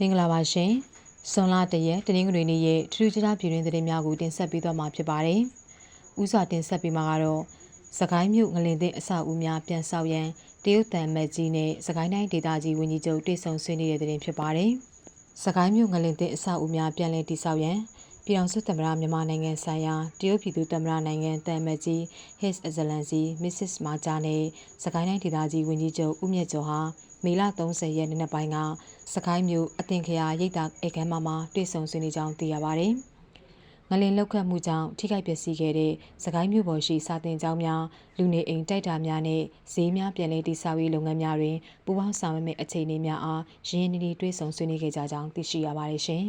မင်္ဂလာပါရှင်။ဇွန်လတရက်တနင်္ဂနွေနေ့ရဲ့ထူးထူးခြားခြားပြည်တွင်သတင်းများကိုတင်ဆက်ပေးသွားမှာဖြစ်ပါတယ်။ဥစွာတင်ဆက်ပေးမှာကတော့စကိုင်းမြို့ငလင်သင်းအဆောက်အဦများပြန်ဆောက်ရန်တရုတ်တန်မတ်ကြီးနဲ့စကိုင်းတိုင်းဒေသကြီးဝန်ကြီးချုပ်တွေ့ဆုံဆွေးနွေးတဲ့သတင်းဖြစ်ပါတယ်။စကိုင်းမြို့ငလင်သင်းအဆောက်အဦများပြန်လည်တည်ဆောက်ရန်ပြည်အောင်စုသမ္မတမြန်မာနိုင်ငံဆိုင်ရာတရုတ်ပြည်သူသမ္မတနိုင်ငံတန်မတ်ကြီး His Excellency Mrs. Maja နဲ့စကိုင်းတိုင်းဒေသကြီးဝန်ကြီးချုပ်ဦးမြတ်ကျော်ဟာ မေလ30ရက်နေ့နက်ပိုင်းကစကိုင်းမြို့အသင်ခရာရိတ်တာဧကန်မှာမှတွေ့ဆုံဆွေးနွေးကြောင်းသိရပါတယ်။ငလင်လောက်ခတ်မှုကြောင့်ထိခိုက်ပျက်စီးခဲ့တဲ့စကိုင်းမြို့ပေါ်ရှိစာတင်ကျောင်းများလူနေအိမ်တိုက်တာများနဲ့ဈေးများပြန်လည်တည်ဆောက်ရေးလုပ်ငန်းများတွင်ပူးပေါင်းဆောင်ရွက်မယ့်အခြေအနေများအားရင်းနှီးနှီးတွေ့ဆုံဆွေးနွေးခဲ့ကြကြောင်းသိရှိရပါတယ်ရှင်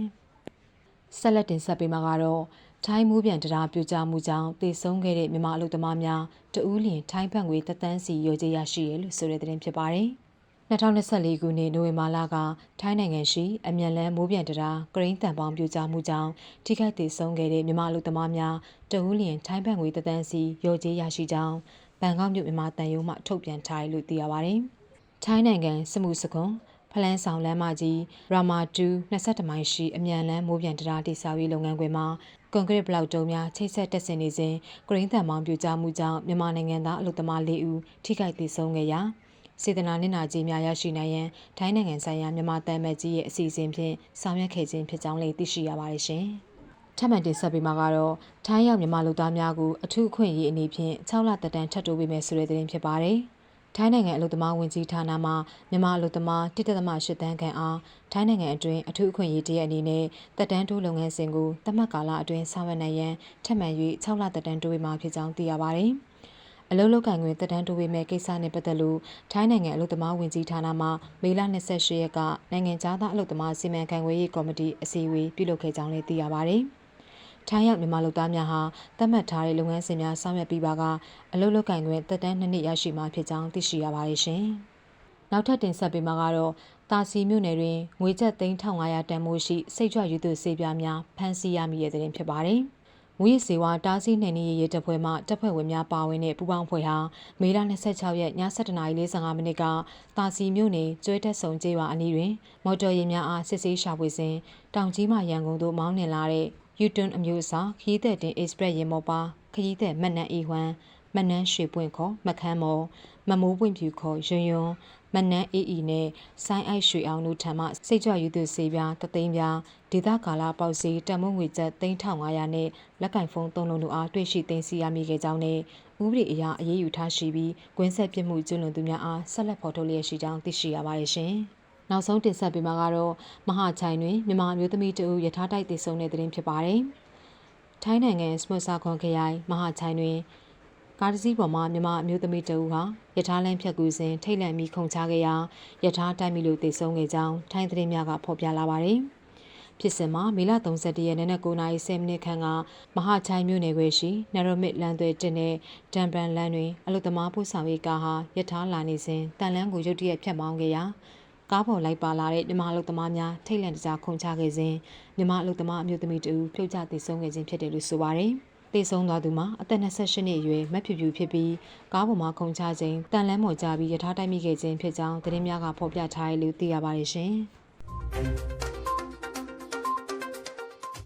။ဆက်လက်တင်ဆက်ပေးမှာကတော့ထိုင်းမိုးပြန်တရားပြကြမှုကြောင့်တေဆုံးခဲ့တဲ့မြန်မာအလုပ်သမားများတဦးလျင်ထိုင်းဘက်ငွေတသန်းစီရောကြေးရရှိရလို့ဆိုတဲ့သတင်းဖြစ်ပါတယ်။ 2024ခုနှစ်နိုဝင်ဘာလကထိုင်းနိုင်ငံရှိအမြန်လန်းမိုးပြန်တရာဂရင်းတန်ပေါင်းပြကြမှုကြောင့်ထိခိုက်ဒေဆုံးခဲ့တဲ့မြန်မာလူသမားများတဦးလျင်ထိုင်းဘက်ငွေတသန်းစီရောကြေးရရှိကြောင်းဘန်ကောက်မြို့မြန်မာတန်ယုံမှထုတ်ပြန်ထားတယ်လို့သိရပါတယ်။ထိုင်းနိုင်ငံစမှုစကွန်ဖလန်းဆောင်လမ်းမကြီးရာမာတူ22မိုင်ရှိအမြန်လန်းမိုးပြန်တရာတိဆောက်ရေးလုပ်ငန်းခွင်မှာကွန်ကရစ်ဘလောက်တုံးများချိတ်ဆက်တက်ဆင်နေစဉ်ဂရင်းတန်ပေါင်းပြကြမှုကြောင့်မြန်မာနိုင်ငံသားအလုပ်သမား၄ဦးထိခိုက်ဒေဆုံးခဲ့ရာ စေတနာနစ်နာကြီးများရရှိနိုင်ရန်ထိုင်းနိုင်ငံဆိုင်ရာမြန်မာတန်မတ်ကြီးရဲ့အစီအစဉ်ဖြင့်ဆောင်ရွက်ခဲ့ခြင်းဖြစ်ကြောင်းလည်းသိရှိရပါတယ်ရှင်။ထပ်မံတင်ဆက်ပေးမှာကတော့ထိုင်းရောက်မြန်မာလူသားများကိုအထူးအခွင့်အရေးအနေဖြင့်6လတက်တန်းထပ်တိုးပေးမယ်ဆိုတဲ့သတင်းဖြစ်ပါတယ်။ထိုင်းနိုင်ငံအလုပ်သမားဝင်ကြီးဌာနမှမြန်မာအလုပ်သမားတိတသမ၈တန်းခန့်အားထိုင်းနိုင်ငံအတွင်းအထူးအခွင့်အရေးတရက်အနေနဲ့တက်တန်းတိုးလုပ်ငန်းစဉ်ကိုသတ်မှတ်ကာလအတွင်းဆောင်ရွက်နိုင်ရန်ထပ်မံ၍6လတက်တန်းတိုးပေးမှာဖြစ်ကြောင်းသိရပါတယ်။ အလုံးလောက်ကန်တွင်တက်တန်းတိုးပေးမဲ့ကိစ္စနဲ့ပတ်သက်လို့ထိုင်းနိုင်ငံအလုပ်သမားဝင်ကြီးဌာနမှမေလ28ရက်ကနိုင်ငံသားသားအလုပ်သမားစီမံခန့်ခွဲရေးကော်မတီအစည်းအဝေးပြုလုပ်ခဲ့ကြောင်းလည်းသိရပါတယ်။ထိုင်းရောက်မြန်မာလုပ်သားများဟာသတ်မှတ်ထားတဲ့လုပ်ငန်းစဉ်များဆောင်ရွက်ပြီးပါကအလုပ်လုပ်ကင်တွင်တက်တန်းနှစ်နှစ်ရရှိမှာဖြစ်ကြောင်းသိရှိရပါတယ်ရှင်။နောက်ထပ်တင်ဆက်ပေးမှာကတော့တာစီမြို့နယ်တွင်ငွေကျပ်3500တန်မိုးရှိစိတ်ကြွယူသူစေပြားများဖမ်းဆီးရမိတဲ့တဲ့တင်ဖြစ်ပါတယ်။ မူရစ်စေဝါတားဆီးနှိမ်နင်းရေးတပ်ဖွဲ့မှတပ်ဖွဲ့ဝင်များပါဝင်တဲ့ပူးပေါင်းဖွဲ့ဟာမေလ26ရက်ည7:45မိနစ်ကတာစီမြို့နယ်ကျွဲတက်ဆုံကျေးရွာအနီးတွင် မော်တော်ယာဉ်များအားစစ်ဆေးရှာဖွေစဉ်တောင်ကြီးမှရန်ကုန်သို့မောင်းနှင်လာတဲ့ယူတွန်အမျိုးအစားခီးသက်တင် express ရေမော်ပါခရီးသက်မက်နန်အီဟွ မ်မနန်းရွှေပွင့်ခေါ်မခမ်းမော်မမိုးပွင့်ဖြူခေါ်ယွန်းယွန်းမနန်းအေးအီနဲ့ဆိုင်းအိုက်ရွှေအောင်တို့ထံမှစိတ်ကြွယူသူစေပြားတသိန်းပြားဒေသကာလပေါက်စီတမုံငွေကျပ်3500နဲ့လက်ကင်ဖုန်းသုံးလုံးတို့အားတွေ့ရှိသိမ်းဆည်းရမိခဲ့ကြောင်းနဲ့ဥပဒေအရအရေးယူထားရှိပြီးကွင်းဆက်ပြစ်မှုကျူးလွန်သူများအားဆက်လက်ဖော်ထုတ်လျက်ရှိကြောင်းသိရှိရပါတယ်ရှင်။နောက်ဆုံးတင်ဆက်ပေးမှာကတော့မဟာချိုင်တွင်မြန်မာမျိုးသမီးတဦးယထာတိုက်တည်ဆုံတဲ့တဲ့တင်ဖြစ်ပါတယ်။ထိုင်းနိုင်ငံစမွတ်ဆာခွန်ခရိုင်မဟာချိုင်တွင် ကားတစ်စီးပေါ်မှာမြမအမျိုးသမီးတဦးဟာယထာလန်းဖြတ်ကူစဉ်ထိတ်လန့်ပြီးခုန်ချခဲ့ရာယထာတိုက်မိလို့တေဆုံးခဲ့ကြောင်းထိုင်းသတင်းများကဖော်ပြလာပါတယ်။ဖြစ်စဉ်မှာမေလ31ရက်နေ့နက်9:10မိနစ်ခန့်ကမဟာချိုင်မြို့နယ်ခွဲရှိနရမစ်လန်သွဲတင်တဲ့ဒန်ပန်လန်တွင်အလုသမားပို့ဆောင်ရေးကားဟာယထာလာနေစဉ်တန်လန်းကိုရုတ်တရက်ဖြတ်မောင်းခဲ့ရာကားပေါ်လိုက်ပါလာတဲ့မြမအလုသမားများထိတ်လန့်တကြားခုန်ချခဲ့စဉ်မြမအလုသမားအမျိုးသမီးတဦးဖြုတ်ချတေဆုံးခဲ့ခြင်းဖြစ်တယ်လို့ဆိုပါတယ်။ တေဆုံးသွားသူမှာအသက်28နှစ်အရွယ်မက်ဖြူဖြူဖြစ်ပြီးကားပေါ်မှာခုန်ချခြင်းတန်လန်းမော်ကြပြီးရထားတိုက်မိခဲ့ခြင်းဖြစ်ကြောင်းသတင်းများကဖော်ပြထားတယ်လို့သိရပါတယ်ရှင်။